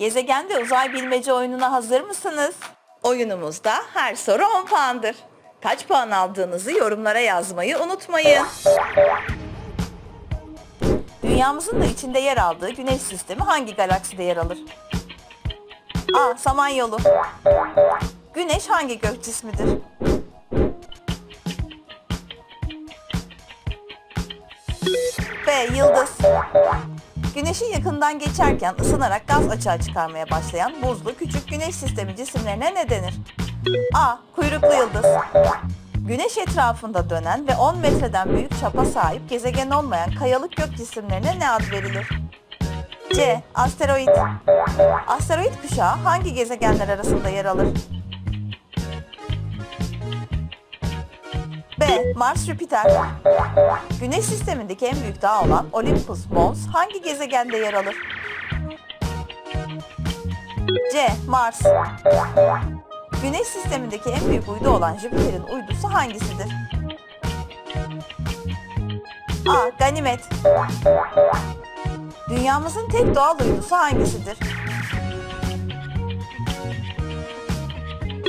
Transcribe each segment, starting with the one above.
Gezegen ve uzay bilmece oyununa hazır mısınız? Oyunumuzda her soru 10 puandır. Kaç puan aldığınızı yorumlara yazmayı unutmayın. Dünyamızın da içinde yer aldığı güneş sistemi hangi galakside yer alır? A. Samanyolu Güneş hangi gök cismidir? B. Yıldız Güneşin yakından geçerken ısınarak gaz açığa çıkarmaya başlayan buzlu küçük güneş sistemi cisimlerine ne denir? A. Kuyruklu yıldız. Güneş etrafında dönen ve 10 metreden büyük çapa sahip gezegen olmayan kayalık gök cisimlerine ne ad verilir? C. Asteroid. Asteroid kuşağı hangi gezegenler arasında yer alır? B. Mars Jüpiter. Güneş sistemindeki en büyük dağ olan Olympus Mons hangi gezegende yer alır? C. Mars. Güneş sistemindeki en büyük uydu olan Jüpiter'in uydusu hangisidir? A. Ganimet. Dünyamızın tek doğal uydusu hangisidir?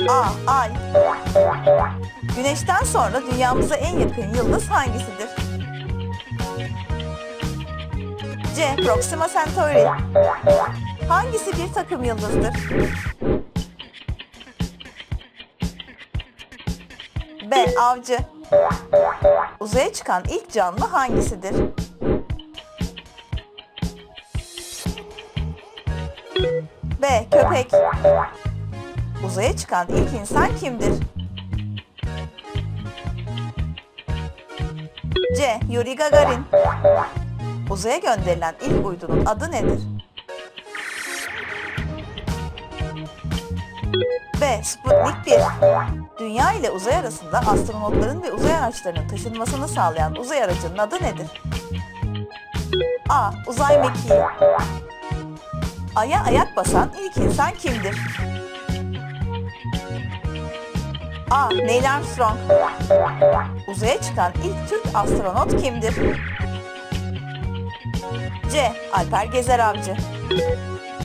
A. Ay. Güneşten sonra dünyamıza en yakın yıldız hangisidir? C. Proxima Centauri. Hangisi bir takım yıldızdır? B. Avcı. Uzaya çıkan ilk canlı hangisidir? B. Köpek. Uzaya çıkan ilk insan kimdir? C. Yuri Gagarin. Uzaya gönderilen ilk uydunun adı nedir? B. Sputnik 1. Dünya ile uzay arasında astronotların ve uzay araçlarının taşınmasını sağlayan uzay aracının adı nedir? A. Uzay mekiği. Ay'a ayak basan ilk insan kimdir? A. Neil Armstrong. Uzaya çıkan ilk Türk astronot kimdir? C. Alper Gezer Avcı.